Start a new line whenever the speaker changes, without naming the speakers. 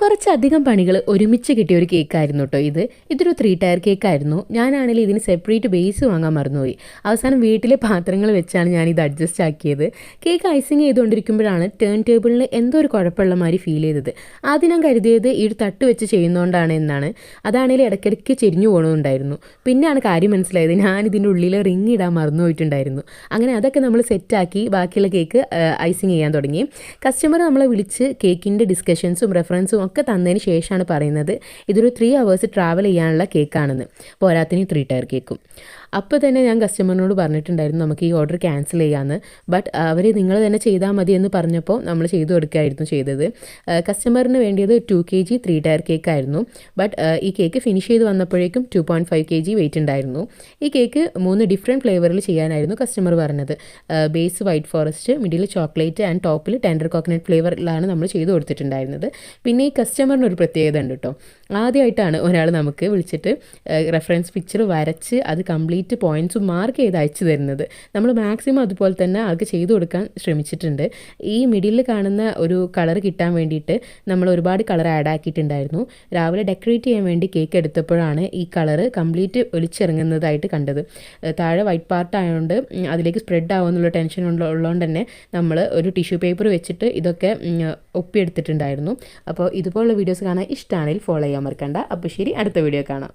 കുറച്ചധികം പണികൾ ഒരുമിച്ച് കിട്ടിയ ഒരു കേക്കായിരുന്നു കേട്ടോ ഇത്. ഇതൊരു ത്രീ ടയർ കേക്കായിരുന്നു. ഞാനാണെങ്കിൽ ഇതിന് സെപ്പറേറ്റ് ബേസ് വാങ്ങാൻ മറന്നുപോയി. അവസാനം വീട്ടിലെ പാത്രങ്ങൾ വെച്ചാണ് ഞാൻ ഇത് അഡ്ജസ്റ്റ് ആക്കിയത്. കേക്ക് ഐസിങ് ചെയ്തുകൊണ്ടിരിക്കുമ്പോഴാണ് ടേൺ ടേബിളിന് എന്തോ ഒരു കുഴപ്പമുള്ള മാതിരി ഫീൽ ചെയ്തത്. ആദ്യം ഞാൻ കരുതിയത് ഈ ഒരു തട്ട് വെച്ച് ചെയ്യുന്നതുകൊണ്ടാണ് എന്നാണ്. അതാണെങ്കിൽ ഇടയ്ക്കിടയ്ക്ക് ചെരിഞ്ഞു പോകണമുണ്ടായിരുന്നു പിന്നെയാണ് കാര്യം മനസ്സിലായത്. ഞാൻ ഇതിന്റെ ഉള്ളിൽ റിങ് ഇടാൻ മറന്നുപോയിട്ടുണ്ടായിരുന്നു. അങ്ങനെ അതൊക്കെ നമ്മൾ സെറ്റാക്കി ബാക്കിയുള്ള കേക്ക് ഐസിങ് ചെയ്യാൻ തുടങ്ങി. കസ്റ്റമർ നമ്മളെ വിളിച്ച് കേക്കിന്റെ ഡിസ്കഷൻസും റെഫറൻസും ഒക്കെ തന്നതിന് ശേഷമാണ് പറയുന്നത്. ഇതൊരു ത്രീ അവേഴ്സ് ട്രാവൽ ചെയ്യാനുള്ള കേക്കാണെന്ന് പോരാത്തിന് ത്രീ ടയർ കേക്കും അപ്പോൾ തന്നെ ഞാൻ കസ്റ്റമറിനോട് പറഞ്ഞിട്ടുണ്ടായിരുന്നു നമുക്ക് ഈ ഓർഡർ ക്യാൻസൽ ചെയ്യാമെന്ന് ബട്ട് അവർ നിങ്ങൾ തന്നെ ചെയ്താൽ മതി എന്ന് പറഞ്ഞപ്പോൾ നമ്മൾ ചെയ്തു കൊടുക്കുകയായിരുന്നു ചെയ്തത്. കസ്റ്റമറിന് വേണ്ടിയത് two K G three tier cake ആയിരുന്നു ബട്ട് ഈ കേക്ക് ഫിനിഷ് ചെയ്ത് വന്നപ്പോഴേക്കും two point five K G weight ഉണ്ടായിരുന്നു. ഈ കേക്ക് മൂന്ന് ഡിഫറെന്റ് ഫ്ലേവറിൽ ചെയ്യാനായിരുന്നു കസ്റ്റമർ പറഞ്ഞത്. Base white forest middle chocolate and ടോപ്പിൽ ടെൻഡർ കോക്കനട്ട് ഫ്ലേവറിലാണ് നമ്മൾ ചെയ്തു കൊടുത്തിട്ടുണ്ടായിരുന്നത്. പിന്നെ ഈ കസ്റ്റമറിന് ഒരു പ്രത്യേകത ഉണ്ട് കേട്ടോ ആദ്യമായിട്ടാണ് ഒരാൾ നമുക്ക് വിളിച്ചിട്ട് റെഫറൻസ് പിക്ചർ വരച്ച് അത് കംപ്ലീറ്റ് പോയിന്റ്സ് മാർക്ക് ചെയ്ത് അയച്ചു തരുന്നത്. നമ്മൾ മാക്സിമം അതുപോലെ തന്നെ ആൾക്ക് ചെയ്തു കൊടുക്കാൻ ശ്രമിച്ചിട്ടുണ്ട്. ഈ മിഡിലിൽ കാണുന്ന ഒരു കളർ കിട്ടാൻ വേണ്ടിയിട്ട് നമ്മൾ ഒരുപാട് കളർ ആഡ് ആക്കിയിട്ടുണ്ടായിരുന്നു. രാവിലെ ഡെക്കറേറ്റ് ചെയ്യാൻ വേണ്ടി കേക്ക് എടുത്തപ്പോഴാണ് ഈ കളർ കംപ്ലീറ്റ് ഒലിച്ചിറങ്ങുന്നതായിട്ട് കണ്ടത്. താഴെ വൈറ്റ് പാർട്ട് ആയതുകൊണ്ട് അതിലേക്ക് സ്പ്രെഡ് ആവുമെന്നുള്ള ടെൻഷൻ ഉള്ളതുകൊണ്ട് തന്നെ നമ്മൾ ഒരു ടിഷ്യൂ പേപ്പർ വെച്ചിട്ട് ഇതൊക്കെ ഒപ്പിയെടുത്തിട്ടുണ്ടായിരുന്നു. അപ്പോൾ ഇതുപോലുള്ള വീഡിയോസ് കാണാൻ ഇഷ്ടമാണെങ്കിൽ ഫോളോ ചെയ്യാൻ മറക്കണ്ട. അപ്പോൾ ശരി അടുത്ത വീഡിയോ കാണാം.